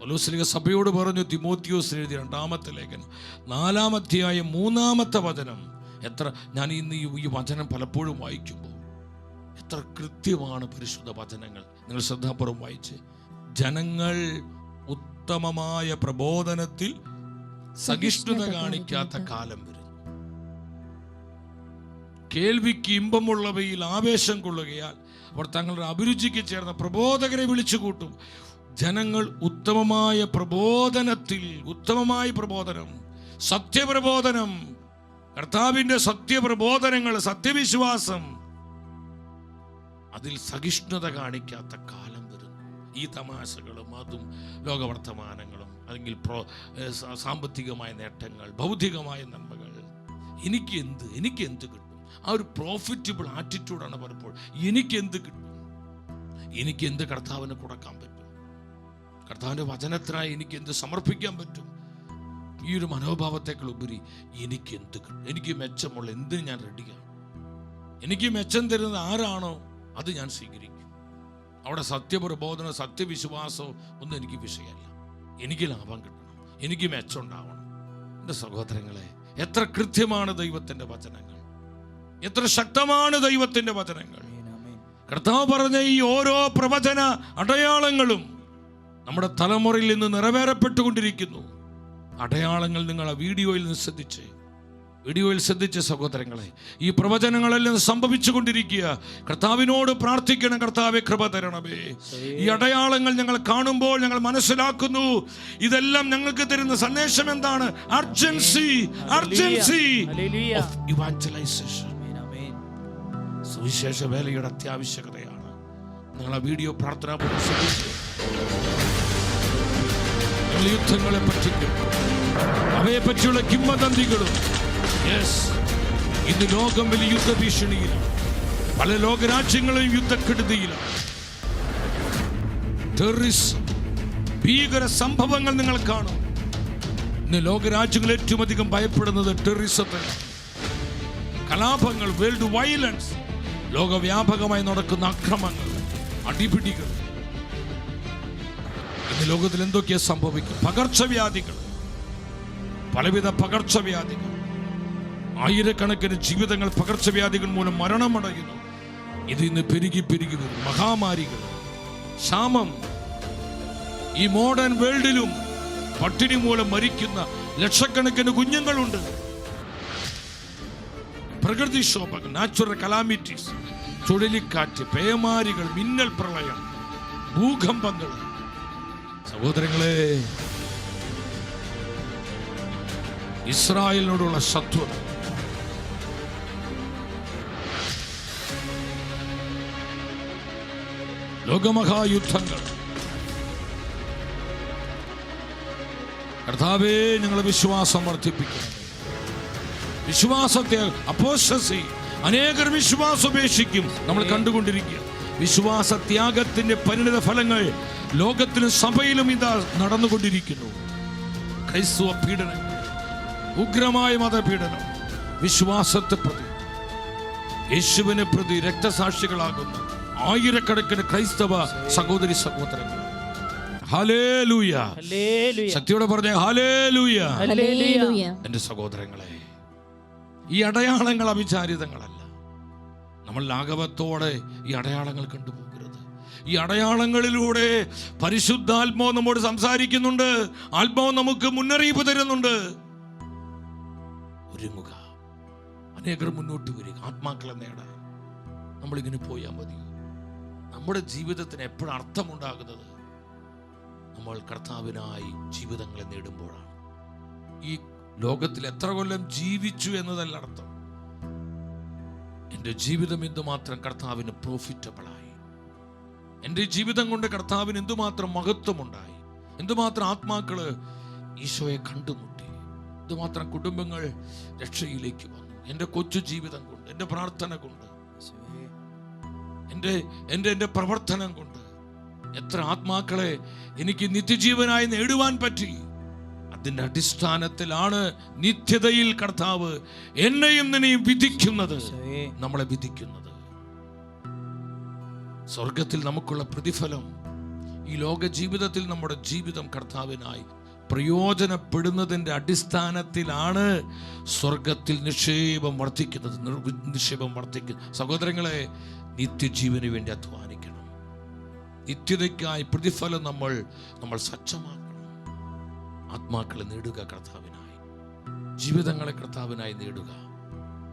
പൗലോസ്ലിക സഭയോട് പറഞ്ഞു തിമോത്യോസ് എഴുതി രണ്ടാമത്തെ ലേഖനം. നാലാമധ്യായ മൂന്നാമത്തെ വചനം. എത്ര ഞാൻ ഇന്ന് ഈ- ഈ വചനം പലപ്പോഴും വായിക്കുമ്പോൾ എത്ര കൃത്യമാണ് പരിശുദ്ധ വചനങ്ങൾ. നിങ്ങൾ ശ്രദ്ധാപൂർവം വായിച്ച്. ജനങ്ങൾ ഉത്തമമായ പ്രബോധനത്തിൽ സഹിഷ്ണുത കാണിക്കാത്ത കാലം വരുന്നു. കേൾവിക്ക് ഇമ്പമുള്ളവയിൽ ആവേശം കൊള്ളുകയാൽ അവർ തങ്ങളുടെ അഭിരുചിക്ക് ചേർന്ന പ്രബോധകരെ വിളിച്ചു കൂട്ടും ജനങ്ങൾ ഉത്തമമായ പ്രബോധനത്തിൽ ഉത്തമമായ പ്രബോധനം സത്യപ്രബോധനം കർത്താവിന്റെ സത്യപ്രബോധനങ്ങൾ സത്യവിശ്വാസം അതിൽ സഹിഷ്ണുത കാണിക്കാത്ത കാലം വരുന്നു. ഈ തമാശകളും അതും ലോകവർത്തമാനങ്ങളും അല്ലെങ്കിൽ പ്രോ സാമ്പത്തികമായ നേട്ടങ്ങൾ ഭൗതികമായ നന്മകൾ. എനിക്ക് എന്ത് എനിക്ക് എന്ത് കിട്ടും? ആ ഒരു പ്രോഫിറ്റബിൾ ആറ്റിറ്റ്യൂഡാണ് പലപ്പോൾ എനിക്ക് എന്ത് കിട്ടും? എനിക്ക് എന്ത് കർത്താവിന് കൊടുക്കാൻ പറ്റും? കർത്താവിന്റെ വചനത്തിനായി എനിക്ക് എന്ത് സമർപ്പിക്കാൻ പറ്റും? ഈ ഒരു മനോഭാവത്തേക്കാൾ ഉപരി എനിക്ക് എന്ത് കിട്ടും എനിക്ക് മെച്ചമുള്ള എന്തിന് ഞാൻ റെഡിയാണ് എനിക്ക് മെച്ചം തരുന്നത് ആരാണോ അത് ഞാൻ സ്വീകരിക്കും. അവിടെ സത്യപ്രബോധന സത്യവിശ്വാസവും ഒന്നും എനിക്ക് വിഷയമല്ല. എനിക്ക് ലാഭം കിട്ടണം. എനിക്ക് മെച്ചം ഉണ്ടാവണം എന്റെ സഹോദരങ്ങളെ എത്ര കൃത്യമാണ് ദൈവത്തിന്റെ വചനങ്ങൾ? എത്ര ശക്തമാണ് ദൈവത്തിന്റെ വചനങ്ങൾ? കർത്താവ് പറഞ്ഞ ഈ ഓരോ പ്രവചന അടയാളങ്ങളും നമ്മുടെ തലമുറയിൽ നിന്ന് നിറവേറപ്പെട്ടുകൊണ്ടിരിക്കുന്നു. അടയാളങ്ങൾ നിങ്ങൾ ആ വീഡിയോയിൽ നിന്ന് ശ്രദ്ധിച്ച്. വീഡിയോയിൽ ശ്രദ്ധിച്ച സഹോദരങ്ങളെ ഈ പ്രവചനങ്ങളെല്ലാം സംഭവിച്ചുകൊണ്ടിരിക്കുക. കർത്താവിനോട് പ്രാർത്ഥിക്കണം കർത്താവെ കൃപ തരണമേ. ഈ അടയാളങ്ങൾ ഞങ്ങൾ കാണുമ്പോൾ ഞങ്ങൾ മനസ്സിലാക്കുന്നു. ഇതെല്ലാം ഞങ്ങൾക്ക് തരുന്ന സന്ദേശം എന്താണ്? Urgency urgency. ഇവാഞ്ചലൈസേഷൻ സുവിശേഷ വേലയുടെ അത്യാവശ്യകതയാണ്. നിങ്ങൾ ആ വീഡിയോ പ്രാർത്ഥന ഞങ്ങൾ യുദ്ധങ്ങളെ പറ്റിക്കും അവയെ പറ്റിയുള്ള കിംവദന്തികളും. യെസ് ഇന്ന് ലോകം വലിയ യുദ്ധഭീഷണിയിലാണ്. പല ലോകരാജ്യങ്ങളും യുദ്ധക്കെടുതിയിലാണ്. ടെററിസം ഭീകര സംഭവങ്ങൾ നിങ്ങൾ കാണും. ഇന്ന് ലോകരാജ്യങ്ങൾ ഏറ്റവും അധികം ഭയപ്പെടുന്നത് ടെററിസത്തെ കലാപങ്ങൾ വേൾഡ് വയലൻസ് ലോകവ്യാപകമായി നടക്കുന്ന അക്രമങ്ങൾ അടിപിടികൾ. ഇന്ന് ലോകത്തിൽ എന്തൊക്കെയാ സംഭവിക്കും. പകർച്ചവ്യാധികൾ. പലവിധ പകർച്ചവ്യാധികൾ. ആയിരക്കണക്കിന് ജീവിതങ്ങൾ പകർച്ചവ്യാധികൾ മൂലം മരണമടയുന്നു. ഇത് ഇന്ന് പെരുകി പെരുകി വരും. മഹാമാരികൾ. ക്ഷാമം. ഈ മോഡേൺ വേൾഡിലും പട്ടിണി മൂലം മരിക്കുന്ന ലക്ഷക്കണക്കിന് കുഞ്ഞുങ്ങളുണ്ട്. പ്രകൃതിക്ഷോഭങ്ങൾ നാച്ചുറൽ കലാമിറ്റീസ് ചുഴലിക്കാറ്റ് പേമാരികൾ മിന്നൽ പ്രളയം ഭൂകമ്പങ്ങൾ സഹോദരങ്ങളെ ഇസ്രായേലിനോടുള്ള ശത്രുത ലോകമഹായുദ്ധങ്ങൾ. കർത്താവേ ഞങ്ങളെ വിശ്വാസം വർദ്ധിപ്പിക്കണം വിശ്വാസത്തെ അപ്പോസി അനേകർ വിശ്വാസം ഉപേക്ഷിക്കും. നമ്മൾ കണ്ടുകൊണ്ടിരിക്കുക വിശ്വാസ ത്യാഗത്തിന്റെ പരിണിത ഫലങ്ങൾ ലോകത്തിലും സഭയിലും ഇതാ നടന്നുകൊണ്ടിരിക്കുന്നു. ക്രൈസ്തവ പീഡനം ഉഗ്രമായ മതപീഡനം വിശ്വാസത്തെ പ്രതി യേശുവിനെ പ്രതി രക്തസാക്ഷികളാകുന്ന. ആയിരക്കണക്കിന് ക്രൈസ്തവ സഹോദരി സഹോദരങ്ങൾ. ശക്തിയോടെ പറഞ്ഞ ഹലേലൂയ എന്റെ സഹോദരങ്ങളെ ഈ അടയാളങ്ങൾ അവിചാരിതങ്ങളല്ല. നമ്മൾ ലാഘവത്തോടെ ഈ അടയാളങ്ങൾ കണ്ടുപോകരുത്. ഈ അടയാളങ്ങളിലൂടെ പരിശുദ്ധാത്മാവ് നമ്മോട് സംസാരിക്കുന്നുണ്ട് ആത്മാവ് നമുക്ക് മുന്നറിയിപ്പ് തരുന്നുണ്ട്. ഒരുങ്ങുക. അനേകർ മുന്നോട്ട് വരിക. ആത്മാക്കളെ നേടാൻ നമ്മളിങ്ങനെ പോയാൽ മതി. നമ്മുടെ ജീവിതത്തിന് എപ്പോഴും അർത്ഥമുണ്ടാകുന്നത്? നമ്മൾ കർത്താവിനായി ജീവിതങ്ങളെ നേടുമ്പോഴാണ്. ഈ ലോകത്തിൽ എത്ര കൊല്ലം ജീവിച്ചു എന്നതല്ല അർത്ഥം. എന്റെ ജീവിതം എന്തുമാത്രം കർത്താവിന് പ്രോഫിറ്റബിളായി എന്റെ ജീവിതം കൊണ്ട് കർത്താവിന് എന്തുമാത്രം മഹത്വമുണ്ടായി? എന്തുമാത്രം ആത്മാക്കൾ ഈശോയെ കണ്ടുമുട്ടി? എന്തുമാത്രം കുടുംബങ്ങൾ രക്ഷയിലേക്ക് വന്നു? എന്റെ കൊച്ചു ജീവിതം കൊണ്ട് എന്റെ പ്രാർത്ഥന കൊണ്ട് എന്റെ എന്റെ എന്റെ പ്രവർത്തനം കൊണ്ട് എത്ര ആത്മാക്കളെ എനിക്ക് നിത്യജീവനായി നേടുവാൻ പറ്റി? അതിന്റെ അടിസ്ഥാനത്തിലാണ് നിത്യതയിൽ കർത്താവ് എന്നെയും നിന്നെയും വിധിക്കുന്നത്. നമ്മളെ വിധിക്കുന്നത്. സ്വർഗത്തിൽ നമുക്കുള്ള പ്രതിഫലം ഈ ലോക ജീവിതത്തിൽ നമ്മുടെ ജീവിതം കർത്താവിനായി പ്രയോജനപ്പെടുന്നതിന്റെ അടിസ്ഥാനത്തിലാണ് സ്വർഗത്തിൽ നിക്ഷേപം വർദ്ധിക്കുന്നത് നിക്ഷേപം വർദ്ധിക്കുന്നത് സഹോദരങ്ങളെ നിത്യജീവന് വേണ്ടി അധ്വാനിക്കണം. നിത്യതയ്ക്കായി പ്രതിഫലം നമ്മൾ നമ്മൾ സജ്ജമാക്കണം. ആത്മാക്കളെ നേടുക കർത്താവിനായി. ജീവിതങ്ങളെ കർത്താവിനായി നേടുക.